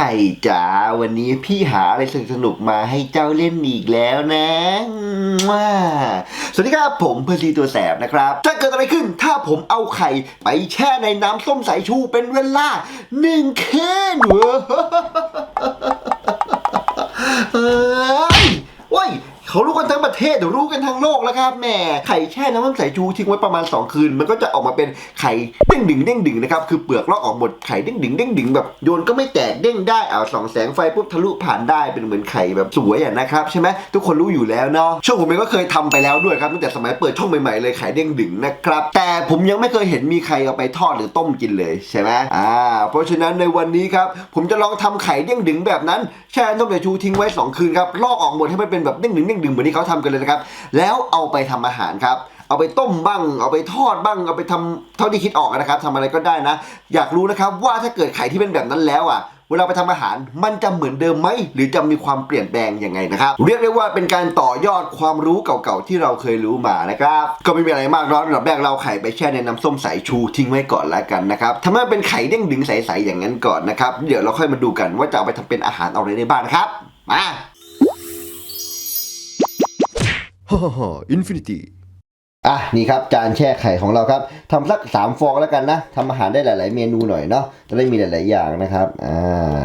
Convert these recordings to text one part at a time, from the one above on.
ข่จ๋าวันนี้พี่หาอะไรสนุกมาให้เจ้าเล่นอีกแล้วนะว้าสวัสดีครับผมเพอร์ซีตัวแสบนะครับจะเกิดอะไรขึ้นถ้าผมเอาไข่ไปแช่ในน้ำส้มสายชูเป็นเวลาหนึ่งคืนเว้ย เขารู้กันทั้งประเทศเดี๋ยวรู้กันทั้งโลกแล้วครับแหม่ไข่แช่น้ำส้มสายชูทิ้งไว้ประมาณ 2 คืน มันก็จะออกมาเป็นไข่เด้งดึงเด้งดึงนะครับคือเปลือกลอกออกหมดไข่เด้งดึงเด้งดึงแบบโยนก็ไม่แตกเด้งได้เอาส่องแสงไฟปุ๊บทะลุผ่านได้เป็นเหมือนไข่แบบสวยอะนะครับใช่ไหมทุกคนรู้อยู่แล้วเนาะช่วงผมเองก็เคยทำไปแล้วด้วยครับตั้งแต่สมัยเปิดช่องใหม่ๆเลยไข่เด้งดึงนะครับแต่ผมยังไม่เคยเห็นมีใครเอาไปทอดหรือต้มกินเลยใช่ไหมอ่าเพราะฉะนั้นในวันนี้ครับผมจะลองทำไข่เด้งดึงแบบนั้นแช่น้ำสายชูทิ้งไว้สองคืนครับลอกออกหมดให้มันเป็นแบบเด้งดึงเด้งดึงเหมือนที่เขาทำกันเลยนะครับ แล้วเอาไปทำอาหารครับ เอาไปต้มบ้าง เอาไปทอดบ้าง เอาไปทำเท่าที่คิดออกนะครับทำอะไรก็ได้นะ อยากรู้นะครับว่าถ้าเกิดไข่ที่เป็นแบบนั้นแล้วอะเวลาไปทำอาหารมันจะเหมือนเดิมไหมหรือจะมีความเปลี่ยนแปลงยังไงนะครับ เรียกได้ว่าเป็นการต่อยอดความรู้เก่าๆที่เราเคยรู้มานะครับก็ไม่มีอะไรมากเนาะระดับแรกเราไข่ไปแช่ในน้ำส้มสายชูทิ้งไว้ก่อนแล้วกันนะครับทำให้มันเป็นไข่เด้งดึงใสๆอย่างนั้นก่อนนะครับเดี๋ยวเราค่อยมาดูกันว่าจะเอาไปทำเป็นอาหารอาอะไรได้บ้างนะครับมา ฮ่าฮ่าอินฟินิตี้อะนี่ครับจานแช่ไข่ของเราครับทำสักสามฟองแล้วกันนะทำอาหารได้หลาย ๆ เมนูหน่อยเนาะจะได้มีหลาย ๆ อย่างนะครับอ่า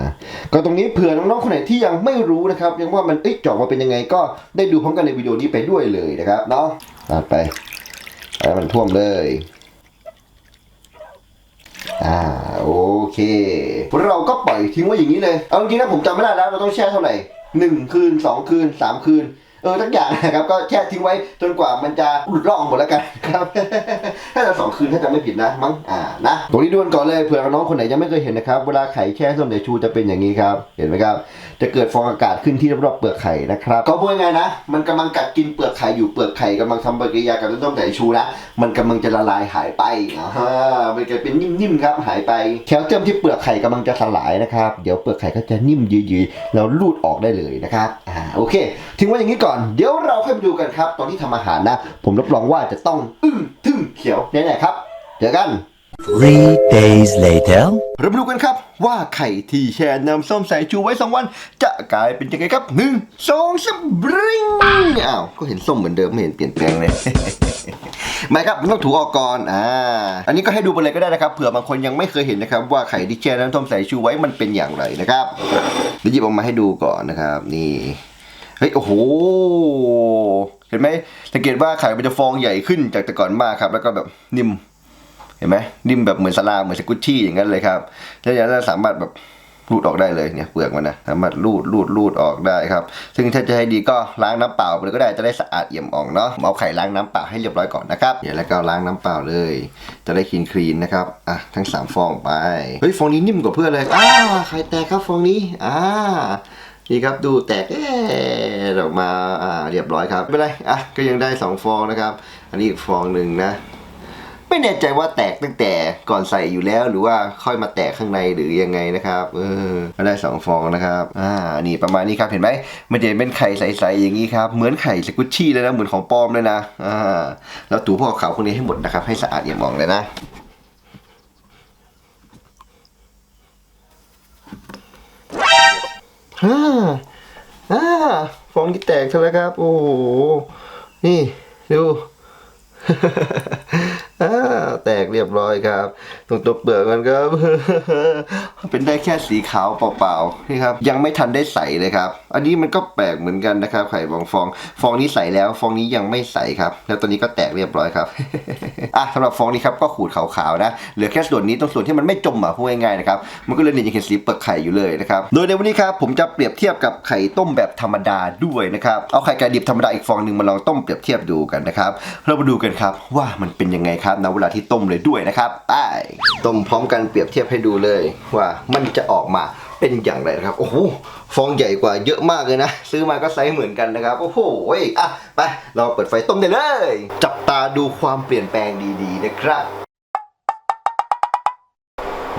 ก็ตรงนี้เผื่อน้อง ๆ คนไหนที่ยังไม่รู้นะครับยังว่ามันเอ๊ะจอกมาเป็นยังไงก็ได้ดูพร้อมกันในวิดีโอนี้ไปด้วยเลยนะครับเนาะตัดไปให้มันท่วมเลยอ่าโอเค เราก็ปล่อยทิ้งไว้อย่างนี้เลยเอาจริงๆนะผมจำไม่ได้แล้วเราต้องแช่เท่าไหร่หนึ่งคืนสองคืนสามคืน เออทั้งอย่างนะครับก็แช่ทิ้งไว้จนกว่ามันจะหลุดร่องหมดแล้วกันครับถ้าจะส คืนถ้าจะไม่ผิดนะมั้งอ่านะตรงนี้ดูกันก่อนเลยเผื่อน้องคนไหนยังไม่เคยเห็นนะครับเวลาไข่แช่ส้มเดชูจะเป็นอย่างนี้ครับเห็นไหมครับจะเกิดฟองอากาศขึ้นที่รอบๆเปลือกไข่นะครับก็พูดง่ายนะ มันกำลังกัดกินเปลือกไข่อยู่เปลือกไข่กำลังทำปฏิกิริยากับต้นไม้ชูนะมันกำลังจะละลายหายไปอ่ามันจะเป็นนิ่มๆครับหายไปแคลเซียมที่เปลือกไข่กำลังจะสลายนะครับเดี๋ยวเปลือกไข่ก็จะนิ่มยืดๆแล้วลูดออกได้เลยนะครับอ่าโอเคทิ้งไว้อย่างนี้ก่อน เดี๋ยวเราค่อยไปดูกันครับ ตอนที่ทำอาหารนะ ผมรับรองว่าจะต้องอึ้งทึ่งเขียวแน่ๆครับ เจอกัน Three days later. เรามาดูกันครับว่าไข่ที่แช่น้ำส้มสายชูไว้สองวัน จะกลายเป็นยังไงครับหนึ่งสองสามบริงอ้าว ก็เห็นส้มเหมือนเดิมไม่เห็นเปลี่ยนแปลงเลย ไม่ครับมันต้องถูออกก่อนอ่า อันนี้ก็ให้ดูไปเลยก็ได้นะครับเผื่อบางคนยังไม่เคยเห็นนะครับ ว่าไข่ที่แช่น้ำส้มสายชูไว้มันเป็นอย่างไรนะครับเดี๋ยวหยิบออกมาให้ดูก่อนนะครับ นี่ เฮ้ยโอ้โห เห็นไหมสังเกตว่าไข่มันจะฟองใหญ่ขึ้นจากแต่ก่อนมากครับ แล้วก็แบบนิ่ม เห็นไหมนิ่มแบบเหมือนสลาเหมือนสกุชชี่อย่างนั้นเลยครับ แล้วอย่างนั้นสามารถแบบรูดออกได้เลยเนี่ยเปลือกมันนะสามารถรูดรูดรูดออกได้ครับ ซึ่งถ้าจะให้ดีก็ล้างน้ำเปล่าไปเลยก็ได้จะได้สะอาดเอี่ยมอ่องเนาะเอาไข่ล้างน้ำเปล่าให้เรียบร้อยก่อนนะครับเดี๋ยวแล้วก็ล้างน้ำเปล่าเลย จะได้คลีนคลีนนะครับอะทั้งสามฟองไปเฮ้ยฟองนี้นิ่มกว่าเพื่อนเลยอ้าวไข่แตกครับฟองนี้อ่า นี่ครับดูแตกเอ๊ะออกมาอ่าเรียบร้อยครับไม่เป็นไรอะก็ยังได้สองฟองนะครับ อันนี้อีกฟองหนึ่งนะ ไม่แน่ใจว่าแตกตั้งแต่ก่อนใส่อยู่แล้วหรือว่าค่อยมาแตกข้างในหรือยังไงนะครับเออก็ได้สองฟองนะครับอ่านี่ประมาณนี้ครับเห็นไหมมันจะเป็นไข่ใสๆอย่างนี้ครับเหมือนไข่สกุชชี่เลยนะเหมือนของปลอมเลยนะอ่าแล้วถูพวกขาวพวกนี้ให้หมดนะครับให้สะอาดอี่ยมองเลยนะ ฮ่าอ่าฟองที่แตกซะแล้วครับ โอ้โห นี่ ดู แตกเรียบร้อยครับตรงตัวเปลือกมันครับเป็นได้แค่สีขาวเปล่าๆนี่ครับ ยังไม่ทันได้ใสเลยครับ อันนี้มันก็แปลกเหมือนกันนะครับ ไข่บางฟอง ฟองนี้ใสแล้วฟองนี้ยังไม่ใสครับ แล้วตอนนี้ก็แตกเรียบร้อยครับอะสำหรับฟองนี้ครับก็ขูดขาวๆนะเหลือแค่ส่วนนี้ตรงส่วนที่มันไม่จมอะพูดง่ายๆนะครับมันก็เลยเนี่ยยังเห็นสีเปลือกไข่อยู่เลยนะครับโดยในวันนี้ครับผมจะเปรียบเทียบกับไข่ต้มแบบธรรมดาด้วยนะครับเอาไข่ไก่ดิบธรรมดาอีกฟองหนึ่งมาลองต้มเปรียบเทียบดูกันนะครับเรามาดูกันครับว่ามันเป็นยังไงครับณเวลาที่ต้มเลยด้วยนะครับไปต้มพร้อมกันเปรียบเทียบให้ดูเลยว่ามันจะออกมาเป็นอย่างไรนะครับ โอ้โหฟองใหญ่กว่าเยอะมากเลยนะ ซื้อมาก็ไซส์เหมือนกันนะครับ โอ้โหอะไปเราเปิดไฟต้มได้เลย จับตาดูความเปลี่ยนแปลงดีๆนะครับ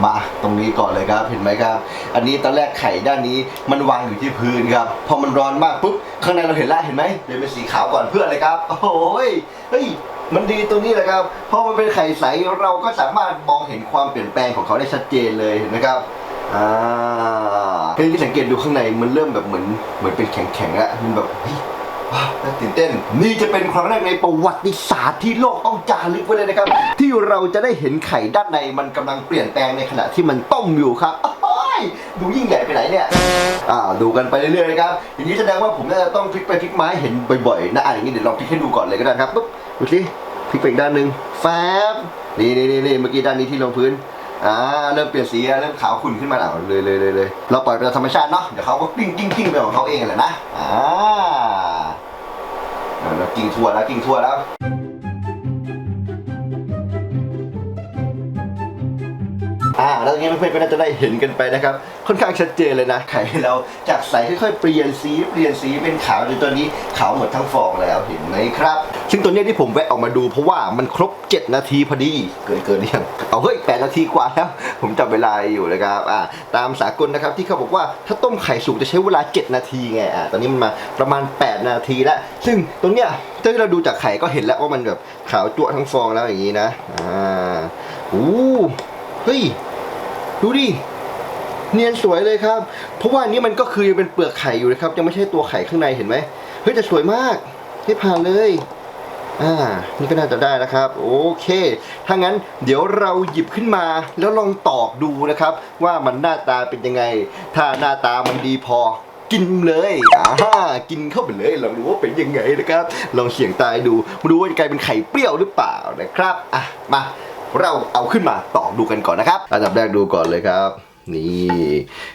มาตรงนี้ก่อนเลยครับเห็นไหมครับ อันนี้ตอนแรกไข่ด้านนี้มันวางอยู่ที่พื้นครับพอมันร้อนมากปุ๊บข้างในเราเห็นแล้วเห็นไหมเลยเป็นสีขาวก่อนเพื่ออะไรครับ โอ้ยเฮ้ยมันดีตรงนี้แหละครับ เพราะมันเป็นไข่ใสเราก็สามารถมองเห็นความเปลี่ยนแปลงของเขาได้ชัดเจนเลยเห็นไหมครับอ่าเฮ้ยสังเกตดูข้างในมันเริ่มแบบเหมือนเหมือนเป็นแข็งๆแล้วมันแบบ น่าตื่นเต้น นี่จะเป็นครั้งแรกในประวัติศาสตร์ที่โลกต้องจารึกไว้เลยนะครับ ที่เราจะได้เห็นไข่ด้านในมันกำลังเปลี่ยนแปลงในขณะที่มันต้มอยู่ครับโอ้ยดูยิ่งใหญ่ไปไหนเนี่ย อ่า ดูกันไปเรื่อยๆนะครับ อย่างนี้แสดงว่าผมน่าจะต้องพลิกไปพลิกมาเห็นบ่อยๆ นะอะอย่างนี้เดี๋ยวลองพลิกให้ดูก่อนเลยก็ได้ครับปุ๊บ ดูสิ พลิกไปอีกด้านหนึ่งแฟบนี่นี่นี่เมื่อกี้ด้านนี้ที่ลงพื้น อ่า เริ่มเปลี่ยนสี เริ่มขาวขุ่นขึ้นมาอ่าเลยเลยเลยเลยเราปล่อยเป็นธรรมชาติเนาะ เดี๋ยวเขาก็กิ้งกิ้งกิ้งไปของเขาเองแหละนะ อ่า เอาเรากิ้งถั่วแล้วกิ่งถั่วแล้ว อ่าแล้วอย่างนี้เพื่อนๆก็น่าจะได้เห็นกันไปนะครับ ค่อนข้างชัดเจนเลยนะไข่เราจากใสค่อยๆเปลี่ยนสีเปลี่ยนสีเป็นขาวจนตอนนี้ขาวหมดทั้งฟองแล้วเห็นไหมครับ ซึ่งตัวเนี้ยที่ผมแวะออกมาดูเพราะว่ามันครบ 7 นาทีพอดี เกินเกินหรือยังเอาเฮ้ย8นาทีกว่าแล้ว ผมจับเวลาอยู่นะครับอ่าตามสากลนะครับที่เขาบอกว่าถ้าต้มไข่สุกจะใช้เวลา 7 นาทีไงอ่าตอนนี้มันมาประมาณ 8 นาทีแล้วซึ่งตรงเนี้ยถ้าเราดูจากไข่ก็เห็นแล้วว่ามันแบบขาวจั่วทั้งฟองแล้วอย่างนี้นะอ่าอู้เฮ้ย ดูดิเนียนสวยเลยครับ เพราะว่านนี้มันก็คือยังเป็นเปลือกไข่อยู่นะครับ ยังไม่ใช่ตัวไข่ข้างในเห็นไหมเฮ้ยแต่สวยมากให้ผ่านเลยอ่านี่ก็น่าจะได้นะครับ โอเคถ้างั้นเดี๋ยวเราหยิบขึ้นมาแล้วลองตอกดูนะครับ ว่ามันหน้าตาเป็นยังไง ถ้าหน้าตามันดีพอกินเลยอ่ากินเข้าไปเลยลองดูว่าเป็นยังไงนะครับ ลองเสี่ยงตายดูมาดูว่าจะกลายเป็นไข่เปรี้ยวหรือเปล่านะครับ อะ มา เราเอาขึ้นมาตอกดูกันก่อนนะครับ อันดับแรกดูก่อนเลยครับ นี่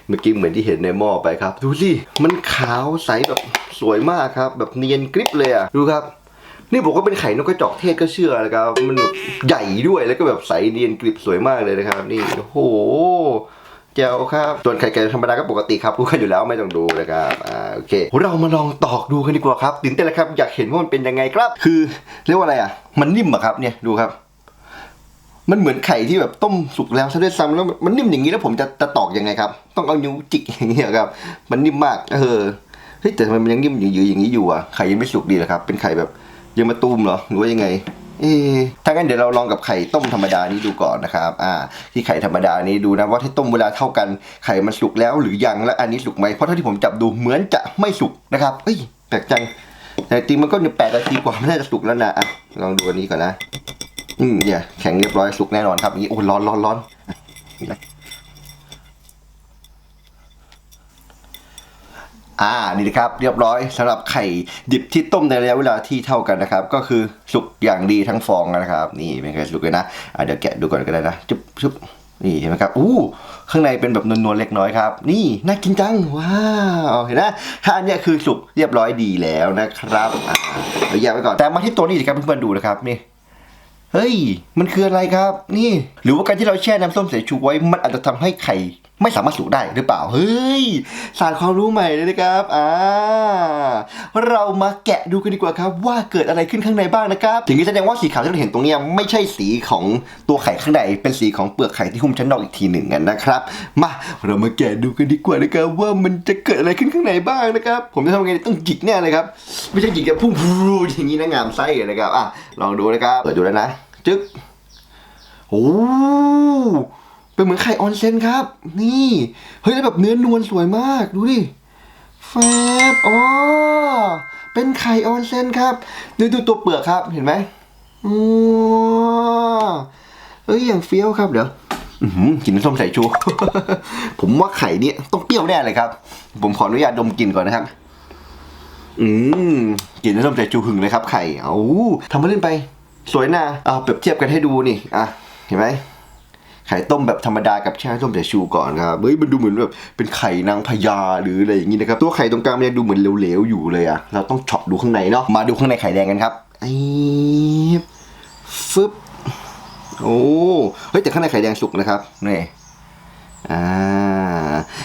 เมื่อกี้เหมือนที่เห็นในหม้อไปครับ ดูสิมันขาวใสแบบสวยมากครับ แบบเนียนกริบเลยอะดูครับนี่บอกว่าเป็นไข่นกกระจอกเทศก็เชื่อนะครับ มันแบบใหญ่ด้วยแล้วก็แบบใสเนียนกริบสวยมากเลยนะครับ นี่โอ้โหแจ๋วครับส่วนไข่ไก่ธรรมดาก็ปกติครับรู้กันอยู่แล้วไม่ต้องดูนะครับอ่าโอเค เรามาลองตอกดูกันดีกว่าครับตื่นเต้นแล้วครับอยากเห็นว่ามันเป็นยังไงครับ คือเรียกว่าอะไรอะ มันนิ่มอะครับเนี่ยดูครับ มันเหมือนไข่ที่แบบต้มสุกแล้วซะด้วยซ้ำแล้วมันนิ่มอย่างนี้แล้วผมจะจะตอกยังไงครับ ต้องเอานิ้วจิกอย่างเงี้ยครับ มันนิ่มมาก เออเฮ้ยแต่ทำไมมันยังนิ่มอยู่ๆอย่างนี้อยู่อะไข่ยังไม่สุกดีเหรอครับ เป็นไข่แบบยังมาตุ้มเหรอหรือว่ายังไงเอ๊ะถ้างั้นเดี๋ยวเราลองกับไข่ต้มธรรมดานี้ดูก่อนนะครับ อ่า ที่ไข่ธรรมดานี้ดูนะว่าที่ต้มเวลาเท่ากันไข่มันสุกแล้วหรือยังและอันนี้สุกไหมเพราะเท่าที่ผมจับดูเหมือนจะไม่สุกนะครับเอ้ยแปลกจังแต่จริงมันก็อยู่แปดนาทีกว่าไม่น่าจะสุกแล้วนะอะลองดูอันนี้ก่อนนะ อืมเนี่ยแข็งเรียบร้อยสุกแน่นอนครับอย่างนี้โอ้ร้อนร้อนร้อนอ่านี่นะครับเรียบร้อยสำหรับไข่ดิบที่ต้มในระยะเวลาที่เท่ากันนะครับ ก็คือสุกอย่างดีทั้งฟองนะครับ นี่เป็นไงสุกเลยนะอ่าเดี๋ยวแกะดูก่อนก็ได้นะจุ๊บจุ๊บนี่เห็นไหมครับอู้ข้างในเป็นแบบนวลๆเล็กน้อยครับ นี่น่ากินจังว้าวเห็นนะถ้าอันนี้คือสุกเรียบร้อยดีแล้วนะครับอ่าเดี๋ยวแยกไว้ก่อนแต่มาที่ตัวนี้สิครับเพื่อนๆดูนะครับนี่ เฮ้ย มันคืออะไรครับ นี่ หรือว่าการที่เราแช่น้ำส้มสายชูไว้มันอาจจะทำให้ไข่ไม่สามารถสุกได้หรือเปล่า เฮ้ย ศาสตร์ความรู้ใหม่เลยนะครับ อ่า เรามาแกะดูกันดีกว่าครับว่าเกิดอะไรขึ้นข้างในบ้างนะครับ ถึงนี้แสดงว่าสีขาวที่เราเห็นตรงนี้ไม่ใช่สีของตัวไข่ข้างในเป็นสีของเปลือกไข่ที่หุ้มชั้นนอกอีกทีหนึ่งกันนะครับ มา เรามาแกะดูกันดีกว่านะครับว่ามันจะเกิดอะไรขึ้นข้างในบ้างนะครับ ผมจะทำไงต้องจิกแน่เลยครับ ไม่ใช่จิกแบบพุ่งพูอย่างนี้นะงามไส้เลยนะครับ อะ ลองดูนะครับ เปิดดูแล้วนะ จึ๊กโอ้เป็นเหมือนไข่ออนเซนครับ นี่ เฮ้ยแล้วแบบเนื้อนวลสวยมาก ดูดิแฟบอ๋อเป็นไข่ออนเซนครับดูดูตัวเปลือกครับเห็นไหมอ๋อเอ้ยอย่างเฟี้ยวครับเดี๋ยวกลินน้ำส้มสายชู ผมว่าไข่เนี่ยต้องเปรี้ยวแน่เลยครับ ผมขออนุญาตดมกลิ่นก่อนนะครับ อืมกลิ่นน้ำส้มสายชูหึงเลยครับไข่ เอาทำมาเล่นไป สวยนะเอาเปรียบเทียบกันให้ดูนี่อะเห็นไหมไข่ต้มแบบธรรมดากับแช่ส้มสายชูก่อนครับเฮ้ยมันดูเหมือนแบบเป็นไข่นางพญาหรืออะไรอย่างนี้นะครับตัวไข่ตรงกลางมันยังดูเหมือนเหลวๆอยู่เลยอะเราต้องเฉาะดูข้างในเนาะมาดูข้างในไข่แดงกันครับไอ้ฟึบโอ้เฮ้ยแต่ข้างในไข่แดงสุกนะครับนี่อ่า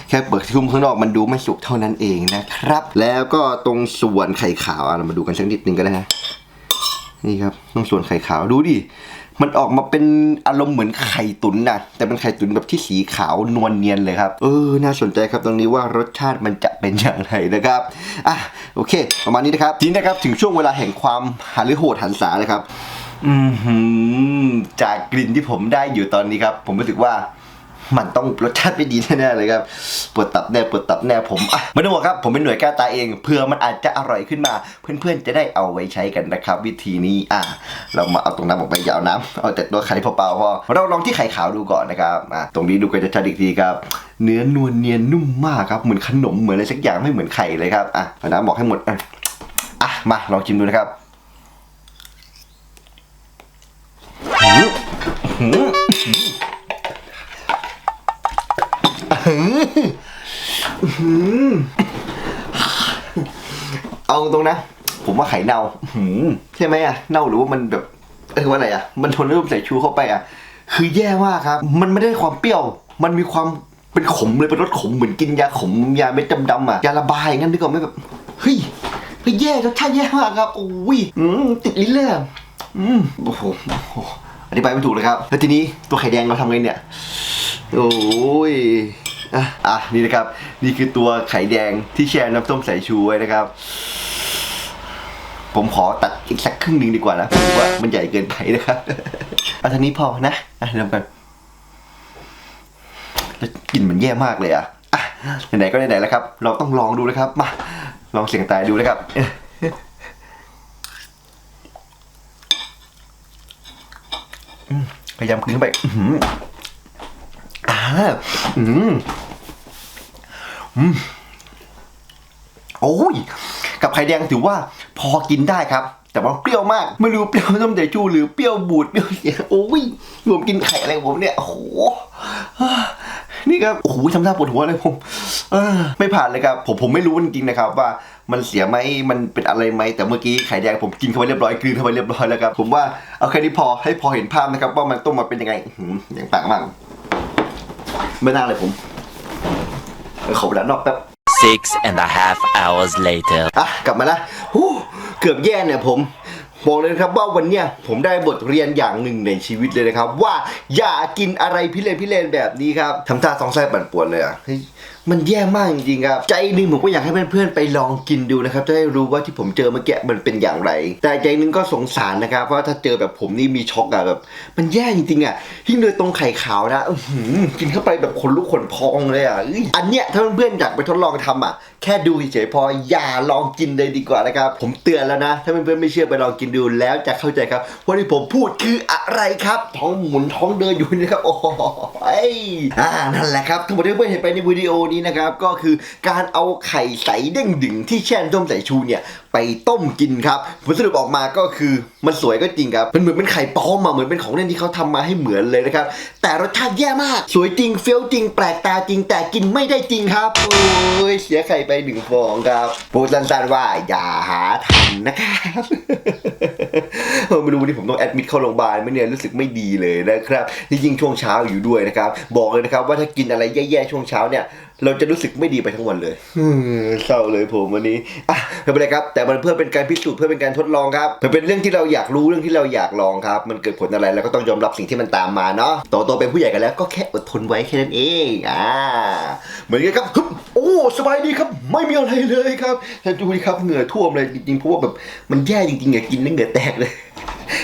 แค่เปิดทุ่มข้างนอกมันดูไม่สุกเท่านั้นเองนะครับ แล้วก็ตรงส่วนไข่ขาวอะเรามาดูกันสักนิดนึงก็ได้นะ นี่ครับตรงส่วนไข่ขาวดูดิ มันออกมาเป็นอารมณ์เหมือนไข่ตุ๋นนะแต่เป็นไข่ตุ๋นแบบที่สีขาวนวลเนียนเลยครับ เออ น่าสนใจครับตรงนี้ว่ารสชาติมันจะเป็นอย่างไรนะครับ อะ โอเค ประมาณนี้นะครับ ทีนี้นะครับถึงช่วงเวลาแห่งความหาหรือโหดหันษาเลยครับ อือหือจากกลิ่นที่ผมได้อยู่ตอนนี้ครับ ผมรู้สึกว่า มันต้องรสชาติไม่ดีแน่ๆเลยครับปวดตับแน่ปวดตับแน่ผมอะไม่ต้องห่วงครับ ผมเป็นหน่วยกล้าตาเองเพื่อมันอาจจะอร่อยขึ้นมา เพื่อนๆจะได้เอาไว้ใช้กันนะครับ วิธีนี้อะเรามาเอาตรงน้ำออกไปอย่าเอาน้ำเอาแต่ตัวไข่เปล่าๆพอเราลองที่ไข่ขาวดูก่อนนะครับอะตรงนี้ดูกันจะชัดอีกทีครับเนื้อนวลเนียนนุ่มมากครับเหมือนขนมเหมือนอะไรสักอย่างไม่เหมือนไข่เลยครับอะเอาน้ำบอกให้หมดอะอะมาลองชิมดูนะครับหื เอาตรงนะ ผมว่าไข่เน่าใช่ไหมอะเน่าหรือว่ามันแบบเออว่าอะไรอะมันทนรูปใส่ชูเข้าไปอะคือแย่มากครับ มันไม่ได้ความเปรี้ยว มันมีความเป็นขมเลยเป็นรสขมเหมือนกินยาขมยาเม็ดดำๆอะยาระบายงั้นดีกว่าไม่แบบเฮ้ยแย่รสชาติแย่มากครับโอ้ยติดลิ้นเลยอืมโอ้โหโอ้โหอธิบายไม่ถูกเลยครับ แล้วทีนี้ตัวไข่แดงเราทำไงเนี่ย โอ้ย อะอะนี่นะครับ นี่คือตัวไข่แดงที่แช่น้ำส้มสายชูไว้นะครับ ผมขอตัดอีกสักครึ่งหนึ่งดีกว่านะผมว่ามันใหญ่เกินไปนะครับเอาทีนี้พอนะอะเริ่มกันแล้วกลิ่นมันแย่มากเลยอะอะไหนๆก็ไหนๆแล้วครับ เราต้องลองดูนะครับมาลองเสียงตายดูนะครับพยายามกลืนเข้าไป อืมอืมโอ้ย กับไข่แดงถือว่าพอกินได้ครับ แต่ว่าเปรี้ยวมาก ไม่รู้เปรี้ยวน้ำใจจูหรือเปรี้ยวบูดเปรี้ยวเสียโอ้ยผมกินไข่อะไรผมเนี่ย โอ้โห นี่ครับ โอ้โหทำท่าปวดหัวเลยผมอ่าไม่ผ่านเลยครับ ผมผมไม่รู้จริงๆนะครับว่ามันเสียไหมมันเป็นอะไรไหม แต่เมื่อกี้ไข่แดงผมกินเข้าไปเรียบร้อยกลืนเข้าไปเรียบร้อยแล้วครับ ผมว่าเอาแค่นี้พอให้พอเห็นภาพนะครับ ว่ามันต้มมาเป็นยังไงอย่างปากมาก ไม่น่าเลยผมเออขอเวลานอกแป๊บ Six and a half hours later. อะกลับมาละฮู้เกือบแย่เนี่ยผมบอกเลยนะครับว่าวันเนี้ยผมได้บทเรียนอย่างหนึ่งในชีวิตเลยนะครับ ว่าอย่ากินอะไรพิเรนพิเรนแบบนี้ครับทำท่าสองไส้ปั่นป่วนเลยอะเฮ้ย มันแย่มากจริงๆครับ ใจหนึ่งผมก็อยากให้เพื่อนๆไปลองกินดูนะครับ จะได้รู้ว่าที่ผมเจอเมื่อกี้มันเป็นอย่างไร แต่ใจหนึงก็สงสารนะครับ เพราะถ้าเจอแบบผมนี่มีช็อกอะแบบ มันแย่จริงๆอะยิ่งโดยตรงไข่ขาวนะกินเข้าไปแบบขนลุกขนพองเลยอะอันเนี้ยถ้าเพื่อนๆอยากไปทดลองทำอะแค่ดูเฉยๆพออย่าลองกินเลยดีกว่านะครับ ผมเตือนแล้วนะ ถ้าเพื่อนๆไม่เชื่อไปลองกินดูแล้วจะเข้าใจครับว่าที่ผมพูดคืออะไรครับ ท้องหมุนท้องเดินอยู่นี่ครับโอ้โหอ่านั่นแหละครับทั้งหมดที่เพื่อนๆเห็นไปในวิดีโอนี้นะครับก็คือการเอาไข่ใสเด้งดึงที่แช่น้ำส้มสายชูเนี่ยไปต้มกินครับผลสรุปออกมาก็คือมันสวยก็จริงครับมันเหมือนเป็นไข่ปลอมอะเหมือนเป็นของเล่นที่เขาทำมาให้เหมือนเลยนะครับแต่รสชาติแย่มาก สวยจริงเฟี้ยวจริง แปลกตาจริง แต่กินไม่ได้จริงครับโอ้ยเสียไข่ไปหนึ่งฟองครับพูดสั้นๆว่าอย่าหาทำนะครับไม่รู้วันนี้ผมต้องแอดมิดเข้าโรงพยาบาลไหมเนี่ยรู้สึกไม่ดีเลยนะครับนี่ยิ่งช่วงเช้าอยู่ด้วยนะครับบอกเลยนะครับว่าถ้ากินอะไรแย่ๆช่วงเช้าเนี่ย เราจะรู้สึกไม่ดีไปทั้งวันเลยเศร้าเลยผมวันนี้อะไม่เป็นไรครับ แต่มันเพื่อเป็นการพิสูจน์เพื่อเป็นการทดลองครับเพื่อเป็นเรื่องที่เราอยากรู้เรื่องที่เราอยากลองครับ มันเกิดผลอะไรแล้วก็ต้องยอมรับสิ่งที่มันตามมาเนาะโตโตเป็นผู้ใหญ่กันแล้วก็แค่อดทนไว้แค่นั้นเองอ่าเหมือนกันครับฮึบโอ้สบายดีครับ ไม่มีอะไรเลยครับแต่ดูดิครับเหงื่อท่วมเลยจริงๆเพราะว่าแบบมันแย่จริงๆอะกินแล้วเหงื่อแตกเลย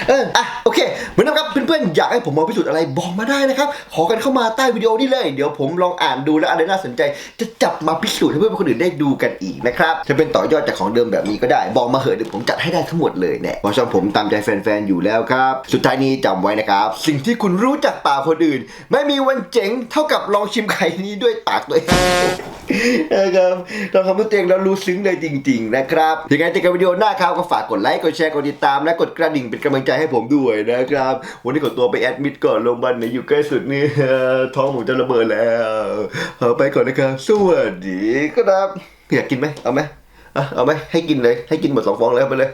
เอออะโอเคเหมือนเดิมครับเพื่อนๆอยากให้ผมมาพิสูจน์อะไรบอกมาได้นะครับ ขอกันเข้ามาใต้วิดีโอนี้เลย เดี๋ยวผมลองอ่านดูแล้วอะไรน่าสนใจ จะจับมาพิสูจน์ให้เพื่อนๆคนอื่นได้ดูกันอีกนะครับจะเป็นต่อยอดจากของเดิมแบบนี้ก็ได้ บอกมาเหอะเดี๋ยวผมจัดให้ได้ทั้งหมดเลยเนี่ยเพราะช่องผมตามใจแฟนๆอยู่แล้วครับ สุดท้ายนี้จำไว้นะครับ สิ่งที่คุณรู้จากปากคนอื่น ไม่มีวันเจ๋งเท่ากับลองชิมไข่นี้ด้วยปากตัวเองนะครับเราทำด้วยตัวเองแล้วรู้ซึ้งเลยจริง ๆ นะครับยังไงเจอกันวิดีโอหน้าครับก็ฝากกดไลค์กดแชร์กดติดตามและกดกระดิ่งเป็นกำลังใจให้ผมด้วยนะครับ วันนี้ขอตัวไปแอดมิดก่อนโรงพยาบาลไหนอยู่ใกล้สุดนี่ท้องผมจะระเบิดแล้วเอไปก่อนนะครับสวัสดีครับอยากกินไหมเอาไหมเอาไหมให้กินเลย ให้กินหมดสองฟองแล้วไปเลย